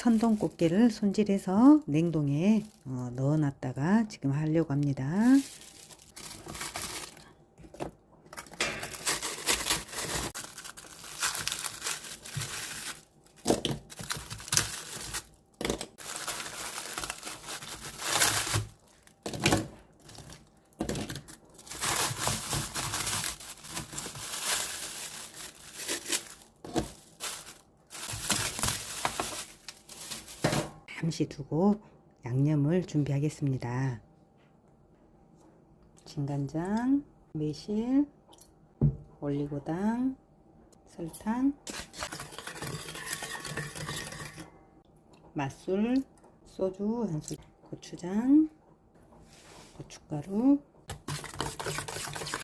선동 꽃게를 손질해서 냉동에 어, 넣어 놨다가 지금 하려고 합니다. 잠시 두고 양념을 준비하겠습니다. 진간장, 매실, 올리고당, 설탕, 맛술, 소주 한 술, 고추장, 고춧가루,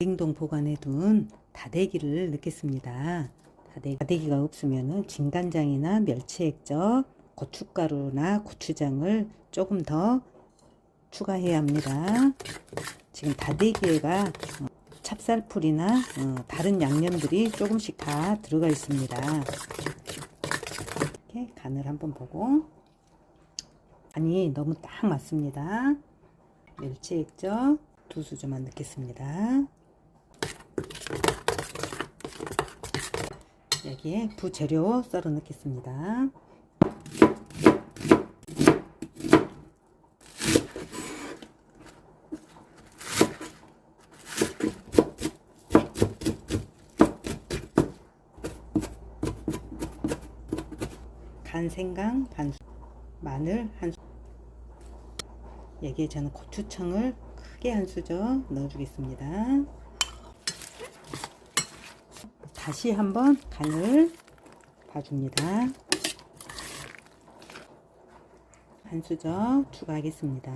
냉동 보관해 둔 다대기를 넣겠습니다. 다대기, 다대기가 없으면 진간장이나 멸치 액젓, 고춧가루나 고추장을 조금 더 추가해야 합니다. 지금 다대기에가 어, 찹쌀풀이나 어, 다른 양념들이 조금씩 다 들어가 있습니다. 이렇게 간을 한번 보고 간이 너무 딱 맞습니다. 멸치 액젓 두 수저만 넣겠습니다. 여기에 부재료 썰어 넣겠습니다. 간 생강 반 수, 마늘 한 수, 여기에 저는 고추청을 크게 한 수저 넣어주겠습니다. 다시 한번 간을 봐줍니다. 한 수저 추가하겠습니다.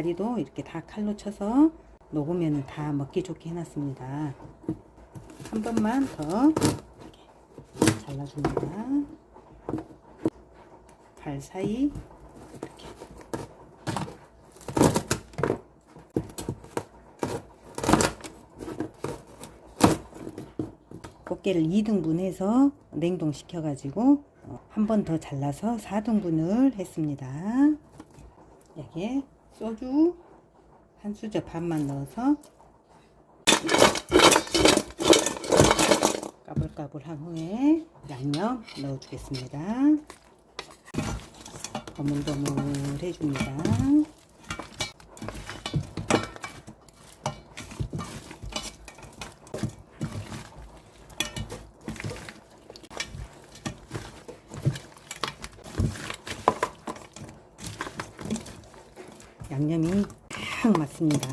다리도 이렇게 다 칼로 쳐서 녹으면 다 먹기 좋게 해놨습니다. 한 번만 더 이렇게 잘라줍니다. 발 사이 이렇게 꽃게를 2등분 해서 냉동시켜 가지고 한 번 더 잘라서 4등분을 했습니다. 여기에 소주 한 수저 반만 넣어서 까불까불한 후에 양념 넣어주겠습니다. 버물버물 해줍니다. 양념이 딱 맞습니다.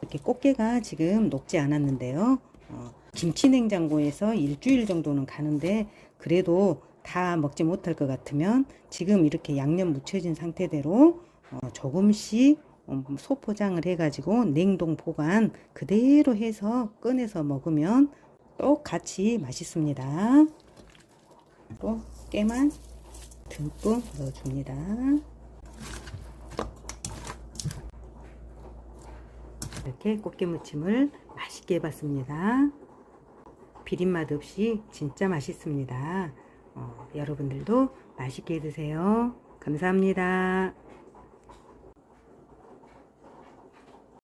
이렇게 꽃게가 지금 녹지 않았는데요. 어, 김치 냉장고에서 일주일 정도는 가는데 그래도 다 먹지 못할 것 같으면 지금 이렇게 양념 묻혀진 상태대로 어, 조금씩 어, 소포장을 해가지고 냉동 보관 그대로 해서 꺼내서 먹으면 똑같이 맛있습니다. 또 깨만 듬뿍 넣어줍니다. 이렇게 꽃게 무침을 맛있게 해봤습니다. 비린맛 없이 진짜 맛있습니다. 어, 여러분들도 맛있게 드세요. 감사합니다.